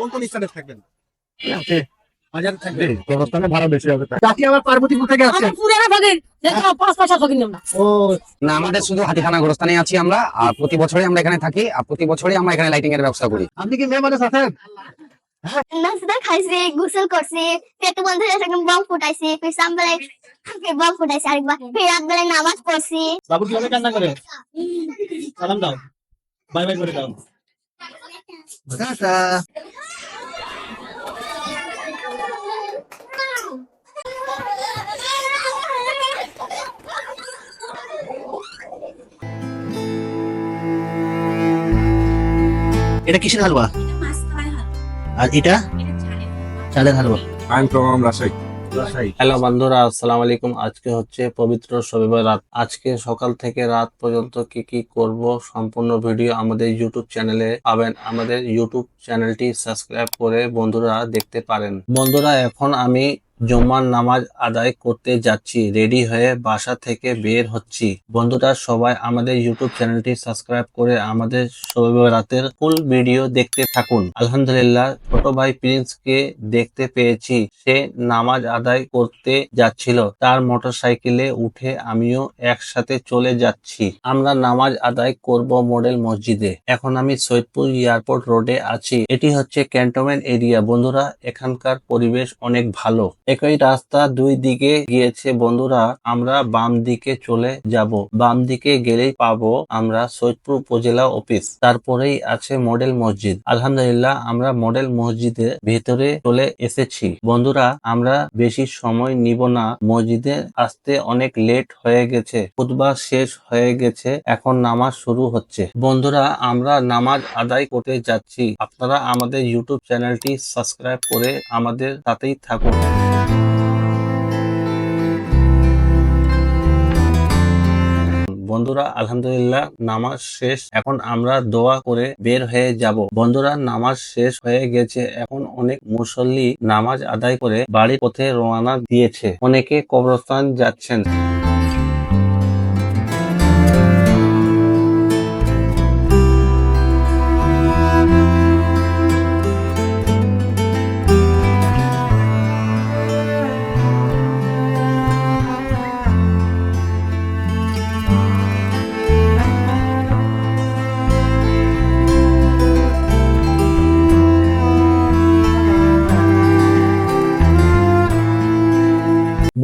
কোন কোন স্থানে থাকবেন। বাজারে থাকবেন। জি, ভাড়া বেশি হবে তাই। চাচি পার্বতীপুর থেকে আসছেন পুরানা ফকির দেখো পাঁচ পয়সা ফকির নেব না। ও। না আমাদের শুধু হাতিখানা গোরস্থানে আছি আমরা আর প্রতি বছরই আমরা এখানে থাকি আর প্রতি বছরই আমরা এখানে লাইটিং এর ব্যবস্থা করি। আপনি কি মেয়ে মানুষ আছেন? নাস্তা খাইছে গোসল করছে পেট বন্ধ হয়ে থাকে বম ফুটাইছে ফির সামবেলায় ফির বম ফুটাইছে আরেকবার ফির রাত বেলায় নামাজ পড়ছে। বাবু কীভাবে কান্না করে? সালাম দাও। বাই বাই করে দাও। টাটা এটা কিসের হালুয়া? আর এটা? চালের হালুয়া। আইন প্রোগ্রাম রাজশাহী হ্যালো বন্ধুরা, আসসালামু আলাইকুম। আজকে হচ্ছে পবিত্র শনিবার রাত। আজকে সকাল থেকে রাত পর্যন্ত কি কি করব সম্পূর্ণ ভিডিও আমাদের ইউটিউব চ্যানেলে পাবেন। আমাদের ইউটিউব চ্যানেলটি সাবস্ক্রাইব করে বন্ধুরা দেখতে পারেন। বন্ধুরা, এখন আমি জুম্মার নামাজ আদায় করতে যাচ্ছি, রেডি হয়ে বাসা থেকে বের হচ্ছি। বন্ধুরা, সবাই আমাদের ইউটিউব চ্যানেলটি সাবস্ক্রাইব করে আমাদের রাতের ফুল ভিডিও দেখতে থাকুন। আলহামদুলিল্লাহ, ছোট ভাই প্রিন্সকে দেখতে পেয়েছি। সে নামাজ আদায় করতে যাচ্ছিল। তার মোটরসাইকেলে উঠে আমিও একসাথে চলে যাচ্ছি। আমরা নামাজ আদায় করব মডেল মসজিদে। এখন আমি সৈয়দপুর এয়ারপোর্ট রোডে আছি। এটি হচ্ছে ক্যান্টনমেন্ট এরিয়া। বন্ধুরা, এখানকার পরিবেশ অনেক ভালো। একই রাস্তা দুই দিকে গিয়েছে, বন্ধুরা, আমরা বাম দিকে চলে যাব। বাম দিকে গেলেই পাবো আমরা সৈয়দপুর উপজেলা অফিস। তারপরেই আছে মডেল মসজিদ। আলহামদুলিল্লাহ, আমরা মডেল মসজিদের ভেতরে চলে এসেছি। বন্ধুরা, আমরা বেশি সময় নিব না। মসজিদে আসতে অনেক লেট হয়ে গেছে। খুতবা শেষ হয়ে গেছে। এখন নামাজ শুরু হচ্ছে। বন্ধুরা, আমরা নামাজ আদায় করতে যাচ্ছি। আপনারা আমাদের ইউটিউব চ্যানেলটি সাবস্ক্রাইব করে আমাদের সাথেই থাকুন। বন্ধুরা, আলহামদুলিল্লাহ, নামাজ শেষ। এখন আমরা দোয়া করে বের হয়ে যাব। বন্ধুরা, নামাজ শেষ হয়ে গেছে। এখন অনেক মুসল্লি নামাজ আদায় করে বাড়ির পথে রওনা দিয়েছে। অনেকে কবরস্থান যাচ্ছেন।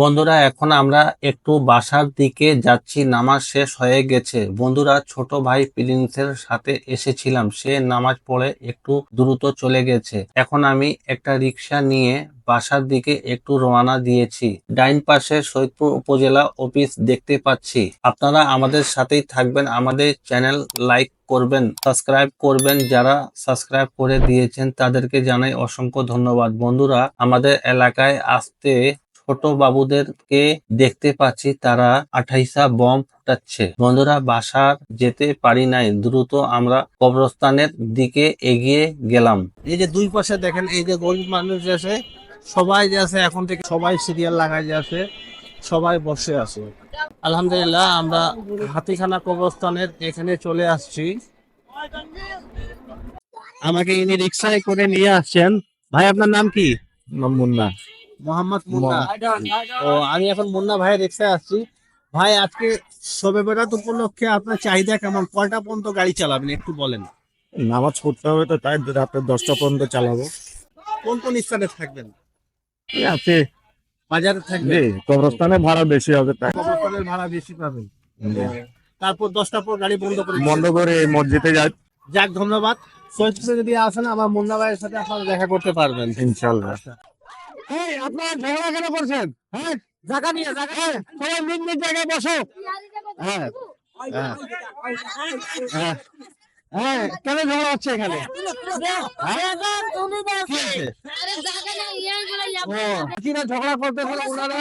বন্ধুরা, এখন আমরা একটু বাসার দিকে যাচ্ছি, নামাজ শেষ হয়ে গেছে। বন্ধুরা, ছোট ভাই প্রিন্সের সাথে এসেছিলাম, সে নামাজ পড়ে একটু দ্রুত চলে গেছে। এখন আমি একটা রিক্সা নিয়ে বাসার দিকে একটু রওনা দিয়েছি। ডাইন পাশে সৈয়দপুর উপজেলা অফিস দেখতে পাচ্ছি। আপনারা আমাদের সাথেই থাকবেন, আমাদের চ্যানেল লাইক করবেন, সাবস্ক্রাইব করবেন। যারা সাবস্ক্রাইব করে দিয়েছেন, তাদেরকে জানাই অসংখ্য ধন্যবাদ। বন্ধুরা, আমাদের এলাকায় আসতে ছোট বাবুদেরকে দেখতে পাচ্ছি তারা আঠাইশা বম ফুটাচ্ছে। বন্ধুরা বাসার যেতে পারি নাই দ্রুত আমরা কবরস্থানের দিকে এগিয়ে গেলাম। এই যে দুই পাশে দেখেন এই যে গরিব মানুষ আছে সবাই যে আছে এখন থেকে সবাই সিরিয়াল লাগাই যে আছে সবাই বসে আছে। আলহামদুলিল্লাহ আমরা হাতিখানা কবরস্থানের এখানে চলে আসছি। আমাকে ইনি রিক্সায় করে নিয়ে আসছেন। ভাই আপনার নাম কি? নাম মুন্না। মোহাম্মদ মুন্না। ও আমি এখন মুন্না ভাইয়ের রিক্সায় আসছি। ভাই আজকে শবে বেড়াত উপলক্ষে আপনার চাহিদা কেমন? কয়টা পর্যন্ত গাড়ি চালাবেন একটু বলেন? নামাজ পড়তে হবে তো তাই রাতে দশটা পর্যন্ত চালাবো। কোন কোন স্থানে থাকবেন? আছে। বাজারে জি থাকবেন কবরস্থানে ভাড়া বেশি হবে তাই। কবরস্থানের ভাড়া বেশি পাবেন। তারপর দশটার পর গাড়ি বন্ধ করে বন্ধ করে মসজিদে যাই। যাক ধন্যবাদ। সৈয়দপুরে যদি আসেন আমার মুন্না ভাইয়ের সাথে আপনারা দেখা করতে পারবেন। ইনশাল্লাহ এই আপনারা ঝগড়া কেন করছেন? হ্যাঁ জায়গা নিয়ে জায়গা হ্যাঁ, সবাই নিজ নিজ জায়গায় বসো। হ্যাঁ হ্যাঁ হ্যাঁ হ্যাঁ কেন ঝগড়া হচ্ছে এখানে? কিনা ঝগড়া করতে হলে ওনারা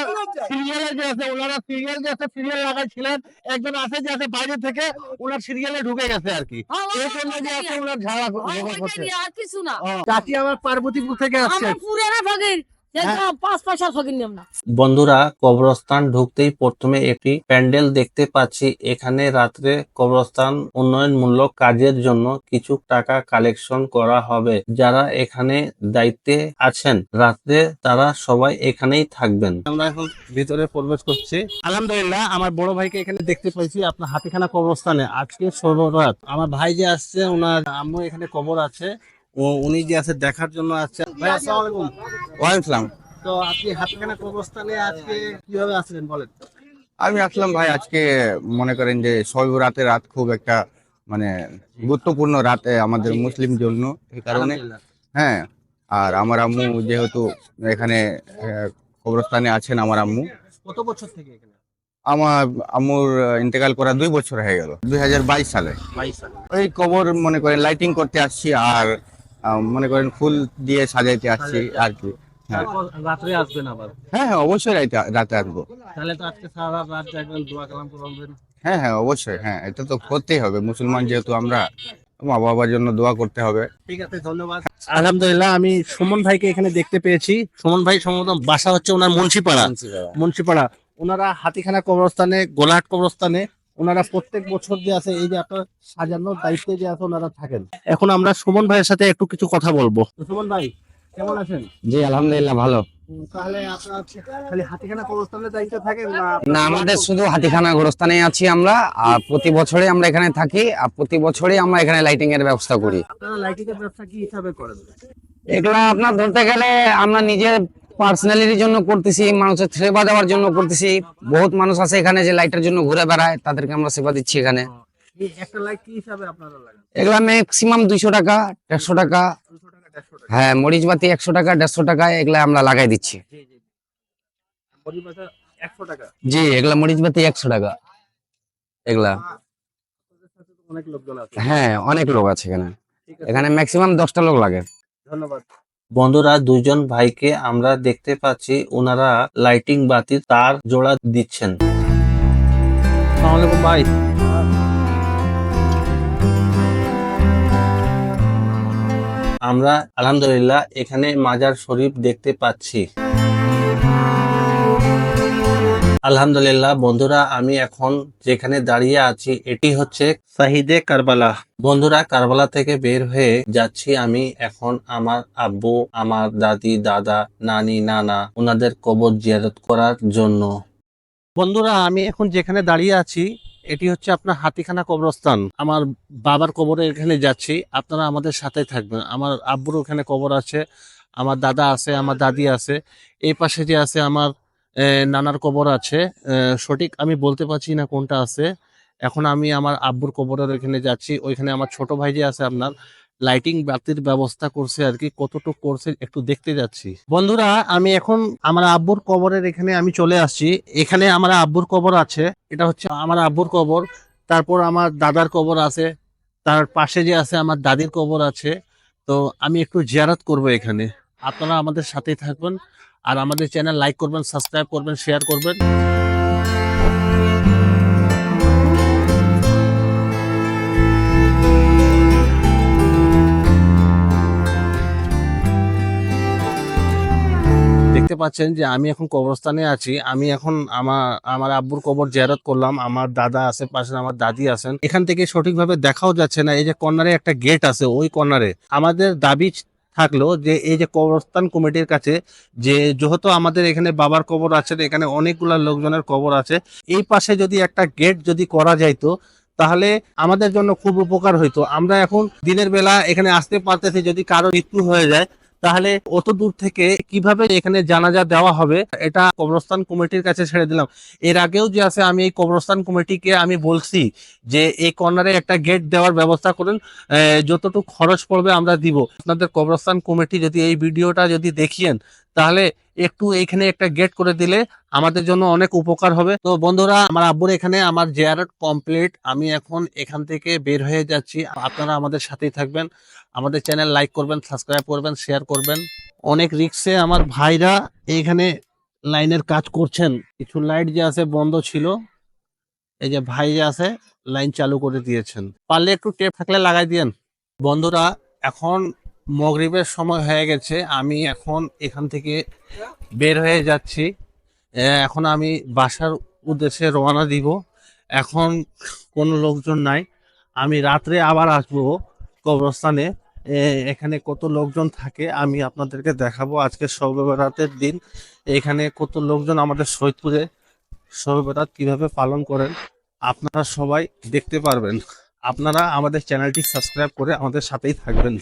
সিরিয়ালে যে আছে ওনারা সিরিয়াল যে আছে সিরিয়াল লাগাইছিলেন। একজন আছে যে আছে বাইরে থেকে ওনার সিরিয়ালে ঢুকে গেছে আর কি। এই জন্য যে আছে ওনার ঝগড়া করছে। আর কিছু না। চাচি আমার পার্বতীপুর থেকে আসছে। পুরানা ফকির না। বন্ধুরা কবরস্থান ঢুকতেই প্রথমে একটি প্যান্ডেল দেখতে পাচ্ছি। এখানে রাত্রে কবরস্থান উন্নয়নমূলক কাজের জন্য কিছু টাকা কালেকশন করা হবে। যারা এখানে দায়িত্বে আছেন রাত্রে তারা সবাই এখানেই থাকবেন। আমরা এখন ভিতরে প্রবেশ করছি। আলহামদুলিল্লাহ আমার বড় ভাইকে এখানে দেখতে পাইছি আপনার হাতিখানা কবরস্থানে। আজকে সর্বরাত আমার ভাই যে আসছে ওনার আম্মু এখানে কবর আছে। ও উনি যে আছে দেখার জন্য আসছে ভাই আসসালামু আলাইকুম। ওয়ালাইকুম তো আপনি হাতিখানা কবরস্থানে আজকে কীভাবে আসলেন বলেন? আমি আসলাম ভাই আজকে মনে করেন যে সব রাতে রাত খুব একটা মানে গুরুত্বপূর্ণ রাতে আমাদের মুসলিম জন্য এই কারণে। হ্যাঁ আর আমার আম্মু যেহেতু এখানে কবরস্থানে আছেন আমার আম্মু। কত বছর থেকে এখানে? আমার আম্মুর ইন্তেকাল করা দুই বছর হয়ে গেল দুই হাজার বাইশ সালে। সাল। ওই কবর মনে করেন লাইটিং করতে আসছি আর মনে করেন ফুল দিয়ে সাজাইতে আসছি আর কি। হ্যাঁ। রাত্রে আসবেন আবার? হ্যাঁ হ্যাঁ অবশ্যই রাতে রাতে আসব। তাহলে তো আজকে সারা রাত জাগবেন দোয়া কালাম করবেন হ্যাঁ হ্যাঁ অবশ্যই হ্যাঁ এটা তো করতেই হবে। মুসলমান যেহেতু আমরা মা বাবার জন্য দোয়া করতে হবে। ঠিক আছে ধন্যবাদ। আলহামদুলিল্লাহ আমি সুমন ভাইকে এখানে দেখতে পেয়েছি। সুমন ভাই সম্ভবত বাসা হচ্ছে ওনার মুন্সিপাড়া। মুন্সিপাড়া। ওনারা হাতিখানা কবরস্থানে গোলাহাট কবরস্থানে ওনারা প্রত্যেক বছর যে আছে এই যে আপনার সাজানোর দায়িত্বে যে আছে ওনারা থাকেন। এখন আমরা সুমন ভাইয়ের সাথে একটু কিছু কথা বলব। সুমন ভাই কেমন আছেন? জি আলহামদুলিল্লাহ ভালো। তাহলে আপনার খালি হাতিখানা কবরস্থানের দায়িত্বে থাকেন না আমাদের শুধু হাতিখানা গোরস্থানে আছি আমরা আর প্রতি বছরে আমরা এখানে থাকি আর প্রতি বছরই আমরা এখানে লাইটিং এর ব্যবস্থা করি। আপনারা লাইটিং এর ব্যবসা কি হিসাবে করেন? এগুলা আপনার ধরতে গেলে আমরা নিজের পার্সোনালিটির জন্য করতেছি মানুষের সেবা দেওয়ার জন্য করতেছি। বহুত মানুষ আছে এখানে যে লাইটের জন্য ঘুরে বেড়ায় তাদেরকে আমরা সেবা দিচ্ছি এখানে। এগুলা ম্যাক্সিমাম দুইশো টাকা দেড়শো টাকা। দুশো টাকা দেড়শো টাকা। হ্যাঁ একশো টাকা দেড়শো টাকা এগুলা আমরা লাগাই দিচ্ছি। জি জি পরিবারটা একশো টাকা? এগুলা একশো টাকা এগুলা। অনেক হ্যাঁ অনেক লোক আছে এখানে। এখানে ম্যাক্সিমাম দশটা লোক লাগে। ধন্যবাদ। বন্ধুরা, দুজন ভাইকে আমরা দেখতে পাচ্ছি। ওনারা লাইটিং বাতি তার জোড়া দিচ্ছেন। ভাই। আমরা আলহামদুলিল্লাহ এখানে মাজার শরীফ দেখতে পাচ্ছি। আলহামদুলিল্লাহ, বন্ধুরা, আমি এখন যেখানে দাঁড়িয়ে আছি, এটি হচ্ছে শাহিদে কারবালা। বন্ধুরা, কারবালা থেকে বের হয়ে যাচ্ছি আমি এখন আমার আব্বু, আমার দাদি, দাদা, নানি, নানা ওনাদের কবর জিয়ারত করার জন্য। বন্ধুরা, আমি এখন যেখানে দাঁড়িয়ে আছি, এটি হচ্ছে আপনার হাতিখানা কবরস্থান। আমার বাবার কবরে এখানে যাচ্ছি, আপনারা আমাদের সাথে থাকবেন। আমার আব্বুর ওখানে কবর আছে, আমার দাদা আছে, আমার দাদি আছে, এই পাশে যে আছে আমার নানার কবর আছে। সঠিক আমি বলতে পারছি না কোনটা আছে। এখন আমি আমার আব্বুর কবরের এখানে যাচ্ছি। ওইখানে আমার ছোট ভাই যে আছে আপনার লাইটিং বাতির ব্যবস্থা করছে আর কি, কতটুকু করছে একটু দেখতে যাচ্ছি। বন্ধুরা, আমি এখন আমার আব্বুর কবরের এখানে আমি চলে আসছি। এখানে আমার আব্বুর কবর আছে। এটা হচ্ছে আমার আব্বুর কবর। তারপর আমার দাদার কবর আছে। তার পাশে যে আছে আমার দাদির কবর আছে। তো আমি একটু জিয়ারত করব এখানে। আপনারা আমাদের সাথেই থাকবেন। আর আমাদের চ্যানেল লাইক করবেন সাবস্ক্রাইব করবেন শেয়ার করবেন। দেখতে পাচ্ছেন যে আমি এখন কবরস্থানে আছি। আমি এখন আমার আমার আব্বুর কবর জিয়ারত করলাম। আমার দাদা আছে পাশে আমার দাদি আছেন। এখান থেকে সঠিকভাবে দেখাও যাচ্ছে না। এই যে কর্নারে একটা গেট আছে, ওই কর্নারে। আমাদের দাবি থাকল যে, এই যে কবরস্থান কমিটির কাছে যে, যেহেতু আমাদের এখানে বাবার কবর আছে, এখানে অনেকগুলা লোকজনের কবর আছে, এই পাশে যদি একটা গেট যদি করা যাইতো, তাহলে আমাদের জন্য খুব উপকার হইতো। আমরা এখন দিনের বেলা এখানে আসতে পারতেছি যদি কারও মৃত্যু হয়ে যায় তাহলে অত দূর থেকে কীভাবে এখানে জানাজা দেওয়া হবে, এটা কবরস্থান কমিটির কাছে ছেড়ে দিলাম। এর আগেও যে আছে, আমি এই কবরস্থান কমিটিকে আমি বলছি যে এই কর্নারে একটা গেট দেওয়ার ব্যবস্থা করুন যতটুকু খরচ পড়বে আমরা দিব। আপনাদের কবরস্থান কমিটি যদি এই ভিডিওটা যদি দেখিয়েন তাহলে একটু এইখানে একটা গেট করে দিলে আমাদের জন্য অনেক উপকার হবে। তো বন্ধুরা, আমার আব্বুর এখানে আমার জিয়ারত কমপ্লিট আমি এখন এখান থেকে বের হয়ে যাচ্ছি। আপনারা আমাদের সাথেই থাকবেন। আমাদের চ্যানেল লাইক করবেন সাবস্ক্রাইব করবেন শেয়ার করবেন। অনেক রিক্সে আমার ভাইরা এখানে লাইনের কাজ করছেন। কিছু লাইট যে আছে বন্ধ ছিল, এই যে ভাই যে আছে লাইন চালু করে দিয়েছেন। পারলে একটু টেপ থাকলে লাগাই দিয়েন। বন্ধুরা, এখন মগরিবের সময় হয়ে গেছে, আমি এখন এখান থেকে বের হয়ে যাচ্ছি। এখন আমি বাসার উদ্দেশ্যে রওনা দিব। এখন কোনো লোকজন নাই। আমি রাত্রে আবার আসব কবরস্থানে। এখানে কত লোকজন থাকে আমি আপনাদেরকে দেখাবো। আজকে শবে বরাতের দিন। এখানে কত লোকজন আমাদের সৈয়দপুরে শবে বরাত কীভাবে পালন করেন আপনারা সবাই দেখতে পারবেন। আপনারা আমাদের চ্যানেলটি সাবস্ক্রাইব করে আমাদের সাথেই থাকবেন।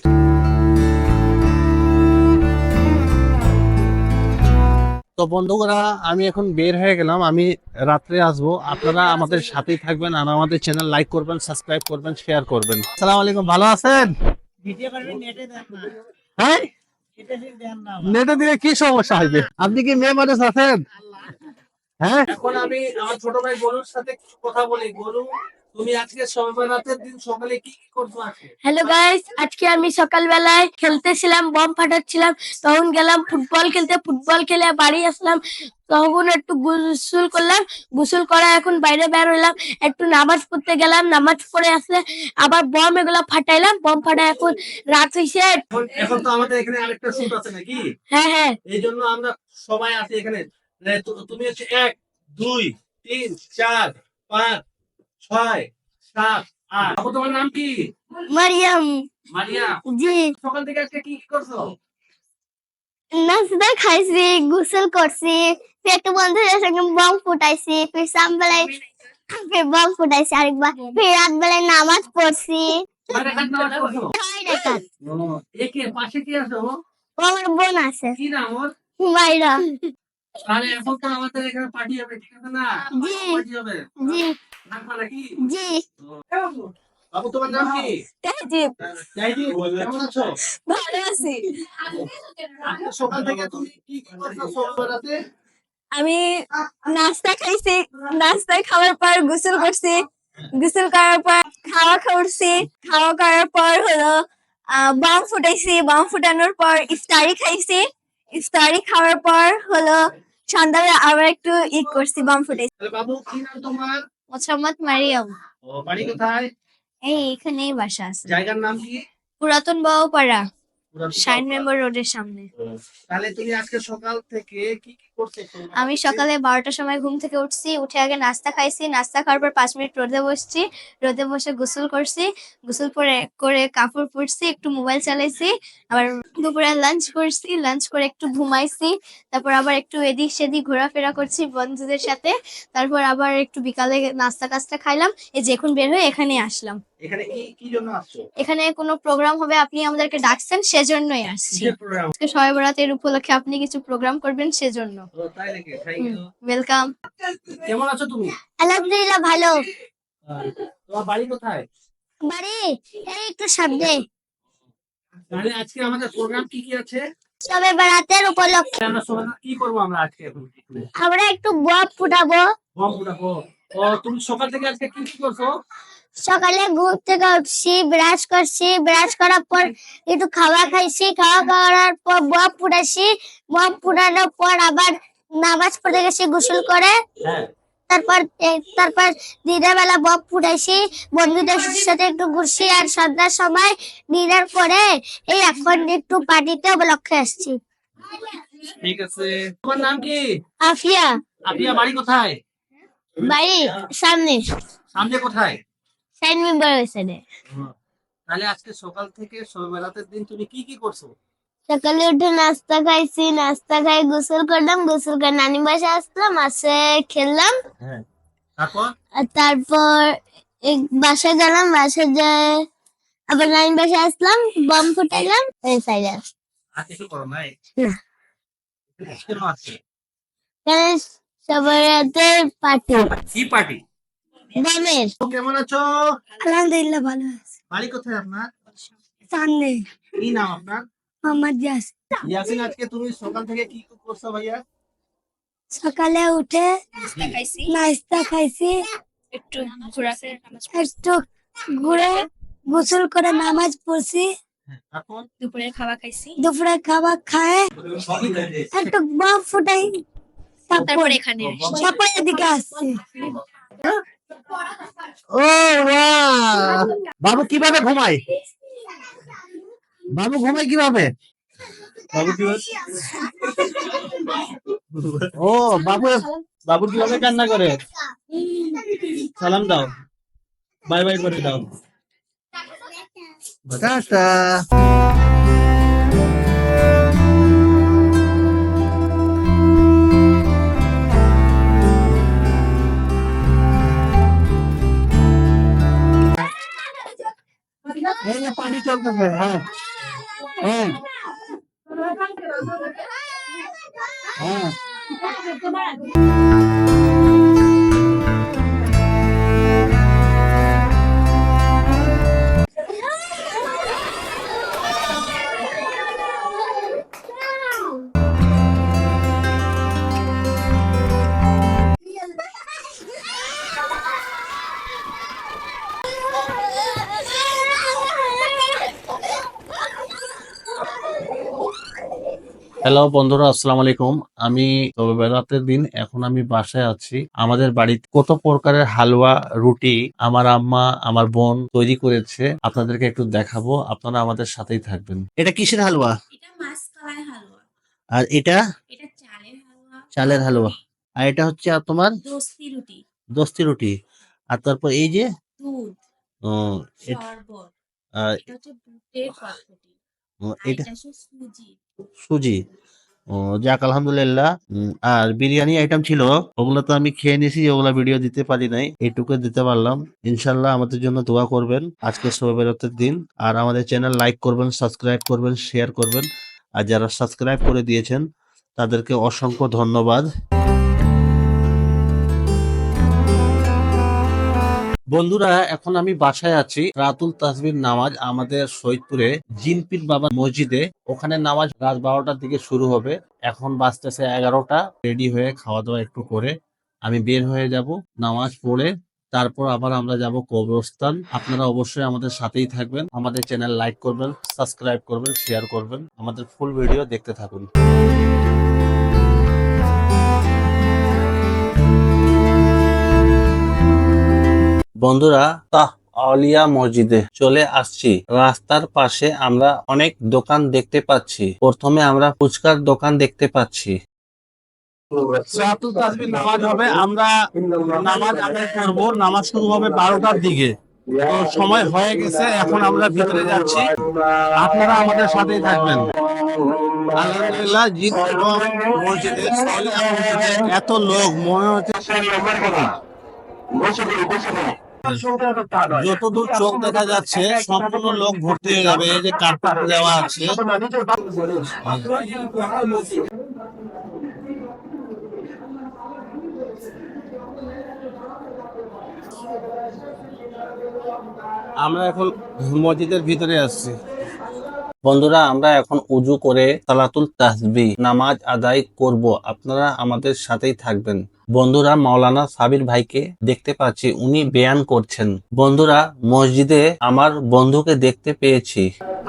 তো বন্ধুরা আমি এখন বের হয়ে গেলাম। আমি রাত্রে আসব। আপনারা আমাদের সাথেই থাকবেন আর আমাদের চ্যানেল লাইক করবেন সাবস্ক্রাইব করবেন শেয়ার করবেন। আসসালামু আলাইকুম। ভালো আছেন? হ্যাঁ? নেটে দিলে কি সমস্যা হবে? আপনি কি মেয়ে মানুষ আছেন? হ্যাঁ? এখন আমি আমার ছোট ভাই গরুর সাথে কিছু কথা বলি। গরু তুমি আজকে সবে দিন সকালে কি কি করছ আজকে? হ্যালো গাইস আজকে আমি সকালবেলায় খেলতেছিলাম বম ফাটাচ্ছিলাম তখন গেলাম ফুটবল খেলতে ফুটবল খেলে বাড়ি আসলাম তখন একটু গোসল করলাম গোসল করা এখন বাইরে বের হইলাম একটু নামাজ পড়তে গেলাম নামাজ পড়ে আসলে আবার বম এগুলো ফাটাইলাম বম ফাটা এখন রাত হইছে। এখন এখন তো আমাদের এখানে আরেকটা শুট আছে নাকি? হ্যাঁ হ্যাঁ। এই জন্য আমরা সবাই আছি এখানে। তুমি হচ্ছে এক দুই তিন চার পাঁচ ছয় সাত আট। তোমার নাম কি? মারিয়াম। মারিয়া জি। সকাল থেকে আজকে কি কি করছ? নাস্তা খাইছি গোসল করছি পেট সঙ্গে বম ফুটাইছি ফির সকালবেলায় ফির বম ফুটাইছি আরেকবার। ফির রাত বেলায় নামাজ পড়ছি? আমার বোন আছে। কি নাম ওর? হুমায়রা। তাহলে এখন তো আমাদের এখানে পার্টি হবে ঠিক আছে না? জি। জি। জি। বাবু তোমার নাম কি? তেহজিব জাইদি কেমন আছো? ভালো আছি। সকাল থেকে তুমি কি কি করছ সকাল আমি নাস্তা খাইছি। নাস্তা খাওয়ার পর গোসল করছি। গোসল করার পর খাওয়া খাওয়াছি খাওয়া করার পর হলো বাম ফুটাইছি। বাম ফুটানোর পর ইফতারি খাইছি। ইফতারি খাওয়ার পর হলো সন্ধ্যাবেলা আবার একটু ই করছি বাম ফুটাইছি। বাবু কি নাম তোমার? মোসাম্মদ মারিয়াম। ও বাড়ি কোথায়? এই এখানেই বাসা আছে। জায়গার নাম কি? পুরাতন পুরাতন শাইন। মেম্বার রোডের সামনে। তাহলে তুমি আজকে সকাল থেকে কি কি করছ আমি সকালে বারোটার সময় ঘুম থেকে উঠছি উঠে আগে নাস্তা খাইছি নাস্তা খাওয়ার পর পাঁচ মিনিট রোদে বসছি রোদে বসে গোসল করছি গোসল করে করে কাপড় পরছি একটু মোবাইল চালাইছি আবার দুপুরে লাঞ্চ করছি লাঞ্চ করে একটু ঘুমাইছি তারপর আবার একটু এদিক সেদিক ঘোরাফেরা করছি বন্ধুদের সাথে তারপর আবার একটু বিকালে নাস্তা টাস্তা খাইলাম এই যে এখন বের হয়ে এখানে আসলাম। এখানে কি জন্য আসছো? এখানে কোনো প্রোগ্রাম হবে আপনি আমাদেরকে ডাকছেন সেজন্যই আসছি। আজকে সবাই বরাতের উপলক্ষে আপনি কিছু প্রোগ্রাম করবেন সেজন্য। তাই নাকি? থ্যাংক ইউ ওয়েলকাম কেমন আছো তুমি? আলহামদুলিল্লাহ ভালো। তোমার বাড়ি কোথায়? বাড়ি এই একটু সামনে। তাহলে আজকে আমাদের প্রোগ্রাম কি কি আছে? সবে বেড়াতের উপলক্ষে। আমরা সবাই কি করব আমরা আজকে আমরা একটু বম ফুটাবো। বম ফুটাবো। ও তুমি সকাল থেকে আজকে কি কি করছ? সকালে ঘুম থেকে উঠছি ব্রাশ করছি ব্রাশ করার পর একটু খাওয়া খাইছি খাওয়া খাওয়ার পর বম ফুটাইছি বম ফুটানোর পর আবার নামাজ পড়তে গেছি গোসল করে। হ্যাঁ। তারপর তারপর দিনের বেলা বম ফুটাইছি বন্ধুদের সাথে একটু ঘুরছি আর সন্ধ্যার সময় ডিনার করে এই এখন একটু পার্টিতে উপলক্ষে আসছি। ঠিক আছে। তোমার নাম কি? আফিয়া। আপিয়া বাড়ি কোথায়? বাড়ি সামনে। সামনে কোথায়? সাইন মেম্বার হয়েছে তাহলে আজকে সকাল থেকে সবেলাতের দিন তুমি কি কি করছ? সকালে উঠে নাস্তা খাইছি নাস্তা খাই গোসল করলাম গোসল করে নানি বাসা আসলাম আসে খেললাম। হ্যাঁ। তারপর? তারপর এক বাসা গেলাম বাসা যায় আবার নানি বাসা আসলাম বম ফুটাইলাম এই সাইডে। আর কিছু করো নাই না। সবার হাতে পার্টি। কি পার্টি? কেমন আছো? আলহামদুলিল্লাহ ভালো আছে। বাড়ি কোথায় আপনার? সামনে। কি নাম আপনার? ইয়াসিন আজকে তুমি সকাল থেকে কি কি করছ ভাইয়া? সকালে উঠে নাস্তা খাইছি। একটু একটু ঘুরে গোসল করে নামাজ পড়ছি। দুপুরে খাওয়া খাইছি। দুপুরে খাবার খায় একটু বম ফুটাই তারপর এখানে আসছি। তারপর এদিকে আসছি। ও বাবু কীভাবে ঘুমায়? বাবু ঘুমায় কীভাবে? বাবু ও বাবু বাবু কীভাবে কান্না করে? সালাম দাও। বাই বাই করে দাও। টাটা। 这是嗯。হ্যালো বন্ধুরা আসসালাম আলাইকুম। আমি বেলাতের দিন এখন আমি বাসায় আছি। আমাদের বাড়িতে কত প্রকারের হালুয়া রুটি আমার আম্মা আমার বোন তৈরি করেছে। আপনাদেরকে একটু দেখাবো। আপনারা আমাদের সাথেই থাকবেন। এটা কিসের হালুয়া? আর এটা? চালের হালুয়া। আর এটা হচ্ছে আর তোমার? দস্তি রুটি। আর তারপর এই যে? এটা সুজি। ও, যাক, আলহামদুলিল্লাহ। আর বিরিয়ানি আইটেম ছিল, ওগুলো তো আমি খেয়ে নিয়েছি, ওগুলো ভিডিও দিতে পারি নাই, এটুকু দিতে পারলাম। ইনশাল্লাহ আমাদের জন্য দোয়া করবেন, আজকে সবে দিন। আর আমাদের চ্যানেল লাইক করবেন সাবস্ক্রাইব করবেন শেয়ার করবেন। আর যারা সাবস্ক্রাইব করে দিয়েছেন, তাদেরকে অসংখ্য ধন্যবাদ। বন্ধুরা, এখন আমি বাসায় আছি। রাতুল তাসবির নামাজ আমাদের সৈয়দপুরে জিনপির বাবা মসজিদে। ওখানে নামাজ রাত বারোটার দিকে শুরু হবে। এখন বাজতেছে এগারোটা। রেডি হয়ে খাওয়া দাওয়া একটু করে আমি বের হয়ে যাব নামাজ পড়ে। তারপর আবার আমরা যাব কবরস্থান। আপনারা অবশ্যই আমাদের সাথেই থাকবেন। আমাদের চ্যানেল লাইক করবেন, সাবস্ক্রাইব করবেন, শেয়ার করবেন। আমাদের ফুল ভিডিও দেখতে থাকুন। বন্ধুরা তাহ আলিয়া মসজিদে চলে আসছি। রাস্তার পাশে আমরা অনেক দোকান দেখতে পাচ্ছি। প্রথমে আমরা ফুচকার দোকান দেখতে পাচ্ছি। নামাজ হবে আমরা নামাজ আদায় করব। নামাজ শুরু হবে বারোটার দিকে। তো সময় হয়ে গেছে এখন আমরা ভিতরে যাচ্ছি। আপনারা আমাদের সাথেই থাকবেন। আলহামদুলিল্লাহ জিত এবং মসজিদে এত লোক মনে হচ্ছে যতদূর চোখ দেখা যাচ্ছে সম্পূর্ণ লোক ভর্তি হয়ে যাবে এই যে কার্পেট দেওয়া আছে। আমরা এখন মসজিদের ভিতরে আসছি। বন্ধুরা, আমরা এখন উজু করে সালাতুল তাসবি নামাজ আদায় করব। আপনারা আমাদের সাথেই থাকবেন। বন্ধুরা, মাওলানা সাবির ভাইকে দেখতে পাচ্ছি, উনি বেয়ান করছেন। বন্ধুরা, মসজিদে আমার বন্ধুকে দেখতে পেয়েছি।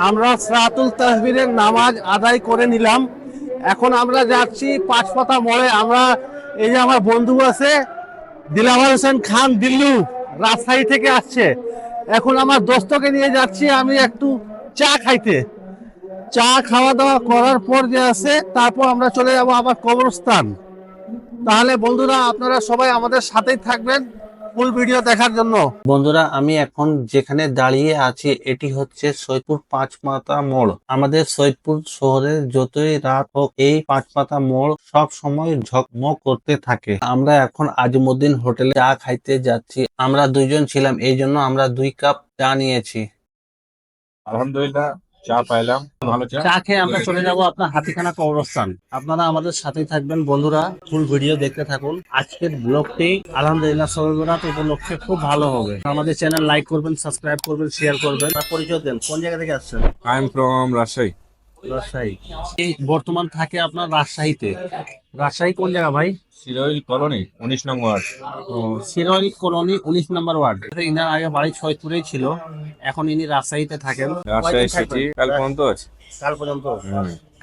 আমরা সালাতুল তাহবিরের নামাজ আদায় করে নিলাম। এখন আমরা যাচ্ছি পাঁচপাতা মোড়ে। আমরা, এই যে আমার বন্ধু আছে দিলাভার হোসেন খান দিল্লু, রাজশাহী থেকে আসছে। এখন আমার দোস্তকে নিয়ে যাচ্ছি, আমি একটু চা খাইতে। চা খাওয়া দাওয়া করার পর যে আছে তারপর আমরা চলে যাব আবার কবরস্থান। তাহলে বন্ধুরা আপনারা সবাই আমাদের সাথেই থাকবেন ফুল ভিডিও দেখার জন্য। বন্ধুরা আমি এখন যেখানে দাঁড়িয়ে আছি এটি হচ্ছে সৈয়দপুর পাঁচ মাথা মোড়। আমাদের সৈয়দপুর শহরের যতই রাত হোক এই পাঁচ মাথা মোড় সব সময় ঝকমক করতে থাকে। আমরা এখন আজিমুদ্দিন হোটেলে চা খাইতে যাচ্ছি। আমরা দুইজন ছিলাম এই জন্য আমরা দুই কাপ চা নিয়েছি। আলহামদুলিল্লাহ। চা পাইলাম। ভালো চা? খেয়ে আমরা চলে যাব আপনার হাতিখানা কবরস্থান। আপনারা আমাদের সাথেই থাকবেন বন্ধুরা। ফুল ভিডিও দেখতে থাকুন। আজকের ব্লগটি আলহামদুলিল্লাহ সবাইরাত উপলক্ষে খুব ভালো হবে। আমাদের চ্যানেল লাইক করবেন সাবস্ক্রাইব করবেন শেয়ার করবেন। পরিচয় দেন কোন জায়গা থেকে আসছেন? I am from Rajshahi. Rajshahi. এই বর্তমান থাকে আপনার রাজশাহীতে। রাজশাহী কোন জায়গা ভাই? সিরোইল কলোনি উনিশ নম্বর ওয়ার্ড। ও সিরোইল কলোনি উনিশ নম্বর ওয়ার্ড। ইনার আগে বাড়ি ছয়পুরেই ছিল এখন ইনি রাজশাহীতে থাকেন। রাজশাহী সিটি কাল পর্যন্ত আছে। কাল পর্যন্ত?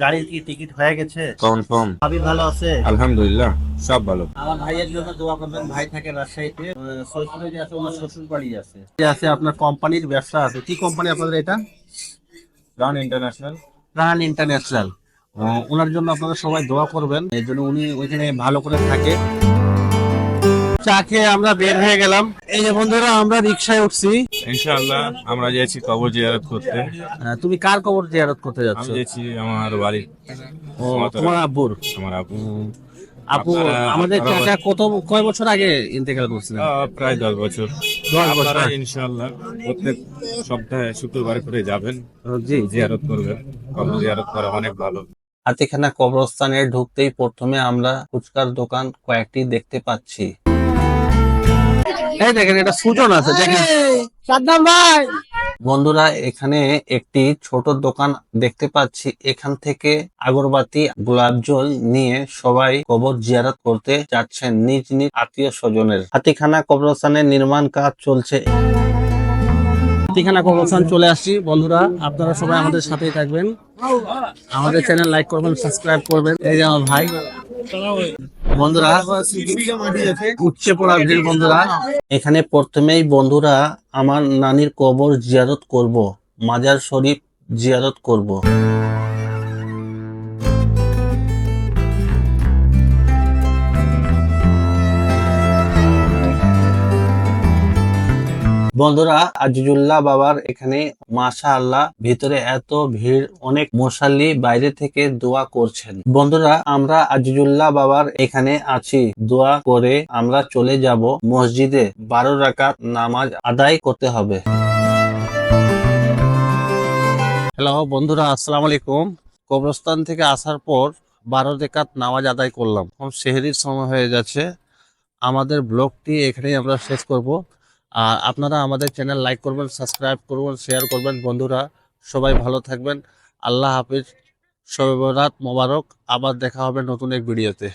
গাড়ির কি টিকিট হয়ে গেছে? কনফার্ম ভাবি ভালো আছে? আলহামদুলিল্লাহ সব ভালো। আমার ভাইয়ের জন্য দোয়া করবেন ভাই থাকে রাজশাহীতে। আহ, যে আছে ওনার শ্বশুর বাড়ি আছে আছে আপনার কোম্পানির ব্যবসা আছে। কি কোম্পানি আপনাদের এটা? Run international run international owner জন্য আপনারা সবাই দোয়া করবেন। এর জন্য উনি ওইখানে ভালো করে থাকে। চা খেয়ে আমরা বের হয়ে গেলাম। এই যে বন্ধুরা আমরা রিক্সায় উঠছি। ইনশাআল্লাহ আমরা যাচ্ছি কবর জিয়ারত করতে। তুমি কার কবর জিয়ারত করতে যাচ্ছ? আমি যাচ্ছি আমার বাড়ি ও তোমার আব্বুর? আমার আপু আপু আমাদের চাচা কত কয় বছর আগে ইন্তেকাল করছিলেন? প্রায় দশ বছর। দশ বছর। ইনশাআল্লাহ প্রত্যেক সপ্তাহে শুক্রবার করে যাবেন। জি। জিয়ারত করবেন। কবর জিয়ারত করা অনেক ভালো। হাতিখানা কবরস্থানে ঢুকতেই প্রথমে আমরা ফুচকার দোকান কয়েকটি দেখতে পাচ্ছি। এই দেখেন এটা সুজন আছে দেখেন। সাদ্দাম ভাই! বন্ধুরা এখানে একটি ছোট দোকান দেখতে পাচ্ছি। এখান থেকে আগরবাতি গোলাপ জল নিয়ে সবাই কবর জিয়ারত করতে যাচ্ছেন নিজ নিজ আত্মীয় স্বজনের। হাতিখানা কবরস্থানের নির্মাণ কাজ চলছে। ঠিকানা কবরস্থান চলে আসছি। বন্ধুরা, আপনারা সবাই আমাদের সাথেই থাকবেন। আমাদের চ্যানেল লাইক করবেন সাবস্ক্রাইব করবেন। এই যে আমার ভাই। বন্ধুরা উচ্ছে পড়া ভিড়, বন্ধুরা। এখানে প্রথমেই বন্ধুরা, আমার নানির কবর জিয়ারত করব। মাজার শরীফ জিয়ারত করব। বন্ধুরা, আজিজুল্লাহ বাবার এখানে মাশা আল্লাহ ভিতরে এত ভিড়, অনেক মশাল্লি বাইরে থেকে দোয়া করছেন। বন্ধুরা, আমরা আজিজুল্লাহ বাবার এখানে আছি। দোয়া করে আমরা চলে যাব মসজিদে। বারো রাকাত নামাজ আদায় করতে হবে। হ্যালো বন্ধুরা, আসসালামু আলাইকুম। কবরস্থান থেকে আসার পর বারো রেখাত নামাজ আদায় করলাম। সেহেরির সময় হয়ে যাচ্ছে। আমাদের ব্লগটি এখানেই আমরা শেষ করব। আর আপনারা আমাদের চ্যানেল লাইক করবেন সাবস্ক্রাইব করবেন শেয়ার করবেন। বন্ধুরা, সবাই ভালো থাকবেন। আল্লাহ হাফিজ। সবরাত মোবারক। আবার দেখা হবে নতুন এক ভিডিওতে